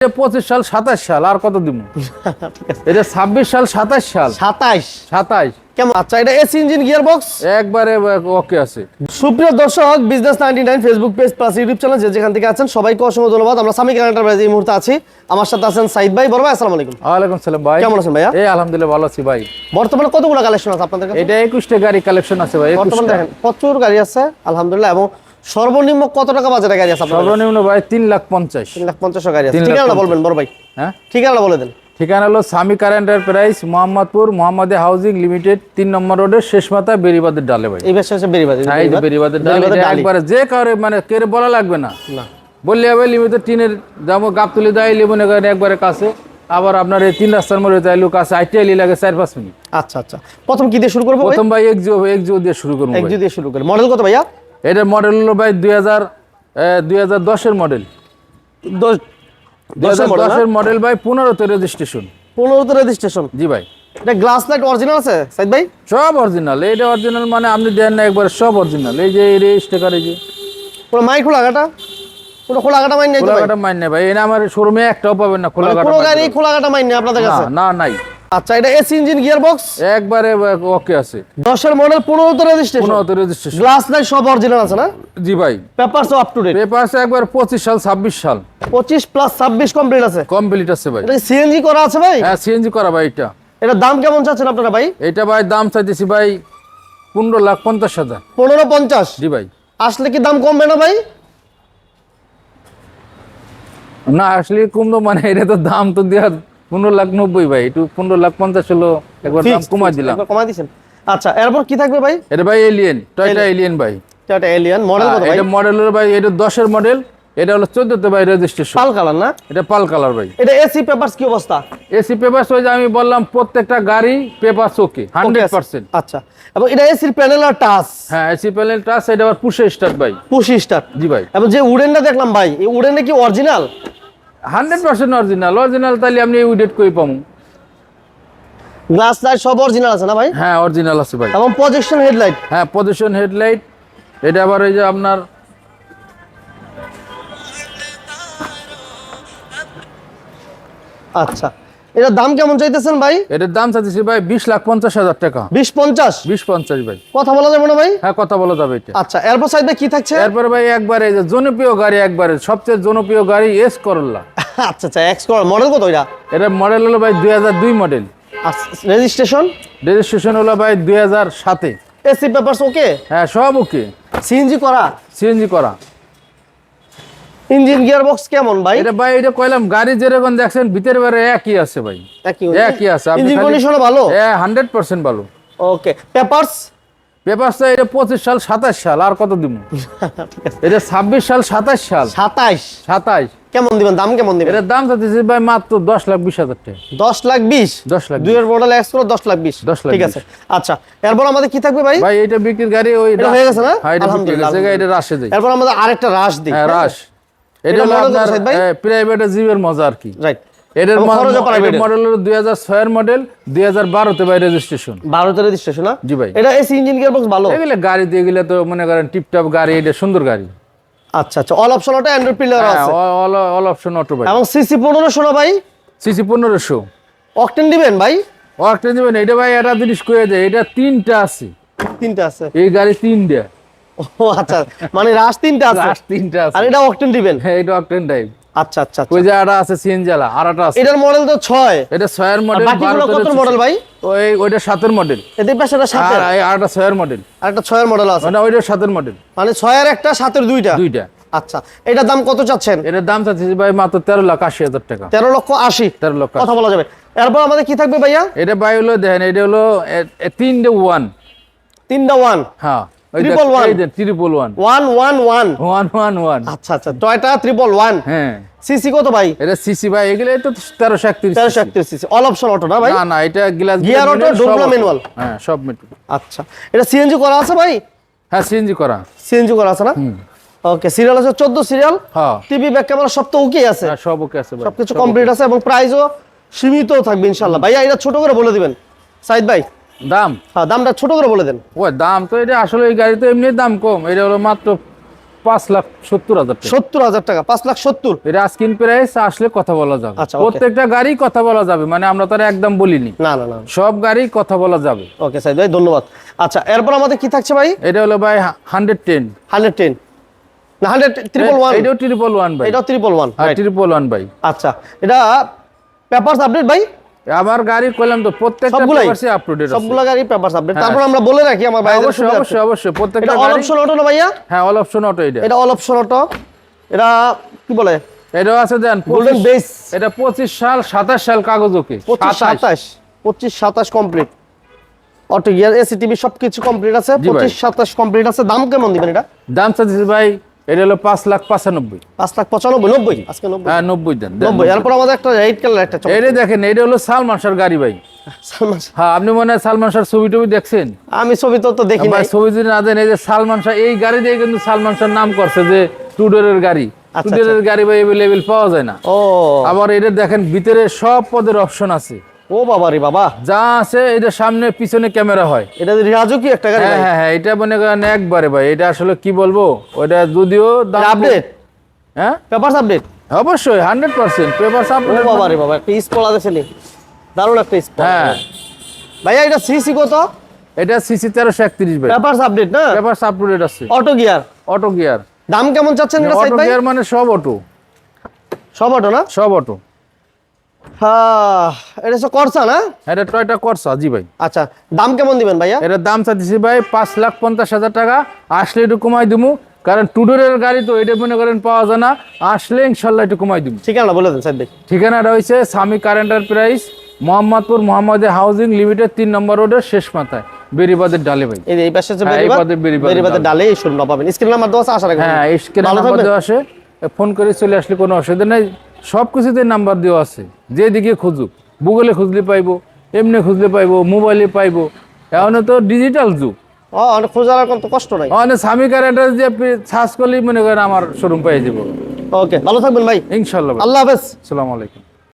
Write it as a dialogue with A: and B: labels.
A: পঁচিশ সাল সাতাশ সাল আর কত দিব এটা ছাব্বিশ সাল সাতাশ সাল। সাতাশ।
B: কেমন? আচ্ছা এটা এসি ইঞ্জিন গিয়ার বক্স
A: একবারে ওকে আছে।
B: সুপ্রিয় দর্শক business ninety nine Facebook page plus YouTube channel যে যেখান থেকে আছেন সবাইকে অসংখ্য ধন্যবাদ। আমরা এই মুহূর্তে আছি। আমার সাথে আছেন সাইদ ভাই। বড় ভাই আসসালামু আলাইকুম।
A: ওয়ালাইকুম সালাম ভাই।
B: কেমন আছেন ভাইয়া?
A: এই আলহামদুলিল্লাহ ভালো আছি ভাই।
B: বর্তমানে কতগুলো কালেকশন আছে আপনাদের কাছে?
A: এটা একুশটা গাড়ি কালেকশন আছে ভাই
B: বর্তমানে দেখেন প্রচুর গাড়ি আছে আলহামদুলিল্লাহ এবং সর্বনিম্ন কত টাকা বাজারে গাড়ি আছে আপনার
A: সর্বনিম্ন ভাই তিন লাখ পঞ্চাশ।
B: তিন লাখ পঞ্চাশ গাড়ি আছে। ঠিকানাটা বলবেন বড় ভাই।
A: হ্যাঁ?
B: ঠিকানাটা বলে দেন।
A: ঠিকানা হলো সামি কার এন্টারপ্রাইজ মোহাম্মদপুর মোহাম্মদে হাউজিং লিমিটেড তিন নম্বর রোডের শেষ মাথা বেরিবাদের ডালে ভাই।
B: এই হচ্ছে
A: বেরিবাদের। ডাল
B: বেরিবাদের ডালি।
A: একবারে যে কারও মানে কেড়ে বলা লাগবে না।
B: না।
A: বললে হবে লিমিটেড টিনের দামও গাপ তুলে দেয় লিমনে গাড়ি একবারে কাছে। আবার আপনার এই তিন রাস্তার মধ্যে তাই লোক আছে আইটিআই লাগে চার পাঁচ মিনিট।
B: আচ্ছা আচ্ছা। প্রথম কি দিয়ে শুরু করব ভাই
A: প্রথম ভাই? এক্সিও এক্সিও দিয়ে শুরু করব
B: এক
A: ভাই।
B: দিয়ে শুরু করি। মডেল কত ভাইয়া?
A: এটার মডেল হলো ভাই দুই হাজার দুই হাজার দশের মডেল
B: দশ দশের মডেল
A: ভাই পনেরোতে রেজিস্ট্রেশন
B: পনেরোতে রেজিস্ট্রেশন
A: জি ভাই।
B: এটা গ্লাস লাইট অরিজিনাল আছে সাইদ ভাই?
A: সব অরিজিনাল এইটা অরিজিনাল মানে আপনি দেন না একবার সব অরিজিনাল এই যে এই স্টিকার এই যে।
B: পুরো মাই খোলা কাটা? পুরো খোলা কাটা মাইন নেই
A: খোলা কাটা মাইন ভাই এটা আমার শোরুমে একটাও পাবেন না খোলা
B: মানে
A: কাটা
B: পুরো
A: মাইন
B: গাড়ি খোলা কাটা মাইন নেই আপনাদের কাছে?
A: না নাই।
B: আচ্ছা এটা এসি ইঞ্জিন গিয়ার বক্স
A: একবারে ওকে আছে।
B: দশের মডেল পনেরোতে রেজিস্ট্রেশন
A: পনেরোতে রেজিস্ট্রেশন
B: গ্লাস লাইট সব অরিজিনাল আছে না?
A: জি ভাই।
B: Papers up to date
A: papers একবার পঁচিশ সাল ছাব্বিশ সাল।
B: পঁচিশ প্লাস ছাব্বিশ কমপ্লিট আছে।
A: কমপ্লিট আছে ভাই।
B: এটা সিএনজি করা আছে ভাই?
A: হ্যাঁ সিএনজি করা ভাই এটা।
B: এটার দাম কেমন চাচ্ছেন আপনারা ভাই?
A: এটা ভাই দাম চাইতেছি ভাই পনেরো লাখ পঞ্চাশ হাজার।
B: পনেরো পঞ্চাশ?
A: জি ভাই।
B: আসলে কি দাম কমবে না ভাই?
A: না আসলে কমলো মানে এটা তো দাম তো দেওয়া পনেরো লাখ নব্বই ভাই একটু পনেরো লাখ পঞ্চাশ হলো একবার দাম কমাই দিলাম।
B: কমাই দিছেন। আচ্ছা এরপর কি থাকবে ভাই?
A: এটা ভাই এলিয়েন টয়টা এলিয়েন ভাই।
B: এটা এলিয়ান মডেল কত ভাই?
A: এটা মডেল হলো ভাই এটা দশের মডেল এটা হলো চোদ্দতে ভাই রেজিস্ট্রেশন
B: পাল কালার না?
A: এটা পাল কালার ভাই।
B: এটা এসি পেপারস কি অবস্থা?
A: এসি পেপার ওই যে আমি বললাম প্রত্যেকটা গাড়ি পেপার ওকে হান্ড্রেড পার্সেন্ট
B: আচ্ছা এবং এটা এসির প্যানেল আর টাচ?
A: হ্যাঁ এসি প্যানেল টাচ এটা আবার পুষে স্টার্ট ভাই।
B: পুশি স্টার
A: জি ভাই।
B: এবং যে উডেনটা দেখলাম ভাই এই উডেনটা কি original
A: hundred percent original. Original তাহলে আপনি উইডেট করে পাবো
B: গ্লাস লাইট সব অরিজিনাল আছে না ভাই?
A: হ্যাঁ অরিজিনাল আছে ভাই।
B: এবং প্রজেকশন হেডলাইট
A: হ্যাঁ পজিশন হেডলাইট এটা আবার ওই যে আপনার
B: আচ্ছা। এটার দাম কেমন চাইতেছেন ভাই?
A: এটার দাম চাচ্ছি ভাই বিশ লাখ পঞ্চাশ হাজার টাকা।
B: বিশ পঞ্চাশ?
A: বিশ পঞ্চাশ ভাই।
B: কথা বলা যাবে না ভাই?
A: হ্যাঁ কথা বলা যাবে এটা।
B: আচ্ছা এরপর সাইড কি থাকছে?
A: এরপরে ভাই একবারে এই যে জনপ্রিয় গাড়ি একবারে সবচেয়ে জনপ্রিয় গাড়ি এস করল্লা
B: আচ্ছা আচ্ছা এক্স করার মডেল কত এটা?
A: এটা মডেল হলো ভাই দুই হাজার দুই মডেল
B: রেজিস্ট্রেশন
A: রেজিস্ট্রেশন হলো ভাই দুই হাজার সাতে।
B: এসি পেপারস ওকে
A: হ্যাঁ সব ওকে
B: সিএনজি করা?
A: সিএনজি করা।
B: ইঞ্জিন গিয়ার বক্স কেমন ভাই?
A: এটা ভাই এটা কইলাম গাড়ি যেরকম দেখছেন ভিতরে বারে একই আছে ভাই।
B: একই
A: একই আছে
B: ইঞ্জিন কন্ডিশন ভালো?
A: হ্যাঁ হান্ড্রেড পার্সেন্ট ভালো।
B: ওকে পেপারস
A: পেপারসটা এটা পঁচিশ সাল সাতাশ সাল আর কত দিব? এটা ছাব্বিশ সাল সাতাশ সাল।
B: সাতাইশ
A: সাতাশ।
B: কেমন দিবেন? দাম কেমন দিবেন?
A: এটার দাম চাচ্ছি ভাই মাত্র দশ লাখ বিশ হাজার টাকা।
B: দশ লাখ বিশ?
A: দশ লাখ
B: দুইয়ের মডেল এক্স করে দশ লাখ বিশ।
A: 10 লাখ
B: ঠিক আছে। আচ্ছা এরপর আমাদের কি থাকবে ভাই?
A: ভাই এটা বিক্রির গাড়ি ওই
B: হয়ে গেছে না?
A: হ্যাঁ
B: আলহামদুলিল্লাহ,
A: এটা রাশে যাই
B: এরপর আমাদের আরেকটা রাশ দিই।
A: হ্যাঁ রাশ। এটা
B: এটা
A: হলো আপনার প্রাইভেট জীবের মজা আর কি।
B: রাইট
A: এটার
B: এবং খরচও এর।
A: মডেল হলো দুই হাজার ছয়ের মডেল দুই হাজার বারোতে ভাই রেজিস্ট্রেশন
B: বারোতে রেজিস্ট্রেশন না?
A: জি ভাই।
B: এটা এসি ইঞ্জিন ভালো?
A: এগুলো গাড়ি দিয়ে গেলে তো মনে করেন টিপটপ গাড়ি এটা সুন্দর গাড়ি।
B: আচ্ছা আচ্ছা। অল অপশন ওটা অ্যান্ড্রয়েড প্লেয়ার
A: হ্যাঁ
B: আছে।
A: অল অল অপশন অটো ভাই।
B: এবং সিসি পনেরোশো না ভাই?
A: সিসি পনেরোশো।
B: অকটেন দিবেন ভাই?
A: অকটেন দিবেন এটা ভাই একটা জিনিস করে দেয় এটা তিনটা আছে।
B: তিনটা আছে।
A: এই গাড়ি তিনটা।
B: ও আচ্ছা। মানে রাশ তিনটা আছে।
A: রাশ তিনটা আছে।
B: আর এটা অকটেন দিবেন?
A: হ্যাঁ এটা অকটেন টাইপ
B: আচ্ছা আচ্ছা আচ্ছা।
A: ওই যে আটা আছে সিএনজালা আর আছে।
B: এটার মডেল তো ছয়।
A: এটা ছয়ের
B: আর
A: মডেল
B: বাকিগুলো কত মডেল ভাই?
A: ওই ওইটা সাতের মডেল
B: এদের পাশে একটা
A: আর
B: সাতের
A: এই আরেকটা ছয়ের মডেল
B: আর একটা ছয়ের মডেল আছে।
A: মানে ওইটা সাতের মডেল
B: মানে ছয়ের একটা সাতের দুইটা?
A: দুইটা।
B: আচ্ছা এটার দাম কত চাচ্ছেন?
A: এটার দাম চাচ্ছি ভাই মাত্র তেরো লাখ আশি হাজার টাকা।
B: তেরো লক্ষ আশি।
A: তেরো লক্ষ
B: কথা বলা যাবে। এরপর আমাদের কি থাকবে ভাইয়া?
A: এটা ভাই হলো দেখেন এটা হলো এ- এ তিনটে ওয়ান
B: তিনটা ওয়ান
A: হ্যাঁ। Triple one
B: one one one
A: one one one
B: আচ্ছা আচ্ছা টয়টা ত্রিপল ওয়ান
A: হ্যাঁ।
B: সিসি কত ভাই?
A: এটা সিসি ভাই এগুলো তো তেরোশো একত্রিশ
B: তেরোশো একত্রিশ সিসি। অল অপশন অটো না ভাই?
A: না না এটা গ্লাস
B: manual?
A: হ্যাঁ সব
B: আচ্ছা এটা সিএনজি করা আছে ভাই?
A: হ্যাঁ সিএনজি করা।
B: সিএনজি করা আছে না? ওকে সিরিয়াল আছে চোদ্দ সিরিয়াল
A: হ্যাঁ।
B: টিভি ব্যাক ক্যামেরা সব তো ওকে আছে।
A: হ্যাঁ, সব ওকে আছে
B: সবকিছু কমপ্লিট আছে এবং প্রাইসও সীমিত থাকবে ভাইয়া এটা ছোট করে বলে দিবেন। সাইদ ভাই।
A: দাম?
B: হ্যাঁ দামটা ছোট করে বলে দেন।
A: ও দাম তো এটা আসলে এই গাড়ি তো এমনি দাম কম। এটা হলো মাত্র পাঁচ লাখ সত্তর হাজার
B: সত্তর হাজার টাকা পাঁচ লাখ সত্তর?
A: এটা স্ক্রিন প্রাইস আসলে কথা বলা যাবে।
B: আচ্ছা,
A: প্রত্যেকটা গাড়ি কথা বলা যাবে মানে আমরা তার একদম বলিনি।
B: না না না।
A: সব গাড়ি কথা বলা যাবে।
B: ওকে সাইদ ভাই ধন্যবাদ। আচ্ছা এরপর আমাদের কি থাকছে ভাই?
A: এটা হলো ভাই হান্ড্রেড টেন
B: হান্ড্রেড টেন না হান্ড্রেড ট্রিপল ওয়ান
A: এটাও ট্রিপল ওয়ান ভাই।
B: এটাও ট্রিপল ওয়ান
A: ট্রিপল ওয়ান ভাই।
B: আচ্ছা এটা পেপারস আপডেট ভাই?
A: আমার গাড়ি করলাম তো প্রত্যেকটা? পেপারসে আপলোডেড আছে।
B: সবগুলো গাড়ি পেপারস আপডেট। তারপর আমরা বলে রাখি আমার ভাইদের
A: অবশ্যই অবশ্যই অবশ্যই প্রত্যেকটা
B: এটা অল
A: গাড়ি
B: অপশন অটো না ভাইয়া?
A: হ্যাঁ অল অপশন অটো এটা
B: এটা অল অপশন অটো এটা কি বলে?
A: এটাও আছে দেন
B: গোল্ডেন বেস
A: এটা পঁচিশ সাল সাতাশ সাল কাগজ ওকে।
B: পঁচিশ
A: 27
B: সাতাশ। পঁচিশ সাতাশ complete auto gear AC TV সবকিছু কমপ্লিট আছে।
A: জি ভাই।
B: পঁচিশ সাতাশ কমপ্লিট আছে। দাম কেমন দিবেন এটা?
A: দাম চাচ্ছি ভাই এটা হলো পাঁচ লাখ পঁচানব্বই।
B: পাঁচ লাখ পঁচানব্বই নব্বই? আজকে নব্বই।
A: হ্যাঁ নব্বই দেন।
B: নব্বই এরপর আমাদের একটা রেড কালার একটা
A: এটা দেখেন এটা হলো সালমান শাহর গাড়ি ভাই।
B: সালমান
A: হ্যাঁ আপনি মনে হয় সালমান শাহর ছবি টবি দেখছেন?
B: আমি ছবি তো তো দেখি
A: ভাই ছবি যদি না দেন এই যে সালমান শাহ এই গাড়ি দিয়ে কিন্তু সালমান শাহর নাম করছে যে টুডোরের গাড়ি।
B: আচ্ছা,
A: টুডোরের গাড়ি ভাই এভেলেবেল পাওয়া যায় না।
B: ও।
A: আবার এটা দেখেন ভিতরে সব পদের অপশন আছে।
B: ও বাবা রে বাবা।
A: যা আছে এটা সামনে পিছনে ক্যামেরা হয়।
B: এটা রাজু কি একটা গাড়ি
A: হ্যাঁ হ্যাঁ হ্যাঁ এটা মনে করেন একবারে ভাই এটা আসলে কি বলব? ওটা যদিও
B: আপডেট
A: হ্যাঁ?
B: পেপারস আপডেট
A: অবশ্যই হান্ড্রেড পার্সেন্ট পেপার
B: ও বাবা রে বাবা একটা স্পল আছে নি। দারুণ একটা স্পল
A: হ্যাঁ।
B: ভাইয়া এটা সিসি কত?
A: এটা সিসি তেরোশো একত্রিশ ভাই।
B: পেপারস আপডেট না?
A: পেপার আপডেট আছে।
B: অটো গিয়ার
A: অটো গিয়ার
B: দাম কেমন চাচ্ছেন এটা
A: অটো
B: ভাই?
A: গিয়ার মানে সব অটো
B: সব অটো না?
A: সব অটো
B: এটা হচ্ছে করসা না
A: এটা টয়টা করসা জি ভাই।
B: আচ্ছা দাম কেমন দিবেন ভাইয়া?
A: এটার দাম চাচ্ছি ভাই পাঁচ লাখ পঞ্চাশ হাজার টাকা। আসলে একটু কমাই দিমু কারণ টুডোরের গাড়ি তো এটা মনে করেন পাওয়া যায় না। আসলে ইনশাল্লাহ একটু কমাই দিমু।
B: ঠিকানা বলে দেন সাইদ ভাই।
A: ঠিকানাটা হয়েছে Swami car enterprise Mohammadpur Mohammad housing limited তিন নম্বর রোডের শেষ মাথায় বেরিবাদের ডালে ভাই।
B: এই পাশে হচ্ছে
A: হ্যাঁ, এই
B: বেরিবাদ
A: পদে বেরিবাদ
B: বেরিবাদের ডালে এই শূন্য পাবেন। স্ক্রিন নাম্বার দেওয়া আছে আশা রাখবেন
A: হ্যাঁ স্ক্রিনে নাম্বার দেওয়া আছে। ফোন করে চলে আসলে কোনো অসুবিধা নেই। সব কিছুতে নাম্বার দেওয়া আছে। যেদিকে খুঁজুক গুগলে খুঁজলে পাইব এমনি খুঁজলে পাইব মোবাইলে পাইব। এখন তো ডিজিটাল যুগ।
B: অনেক খোঁজার কোনো কষ্ট নাই।
A: মানে স্বামী অ্যাড্রেস দিয়ে আপনি সার্চ করলেই মনে করেন আমার শোরুম পেয়ে যাব।
B: ওকে ভালো থাকবেন ভাই।
A: ইনশাল্লাহ
B: আল্লাহ হাফেজ।
A: সালাম আলাইকুম।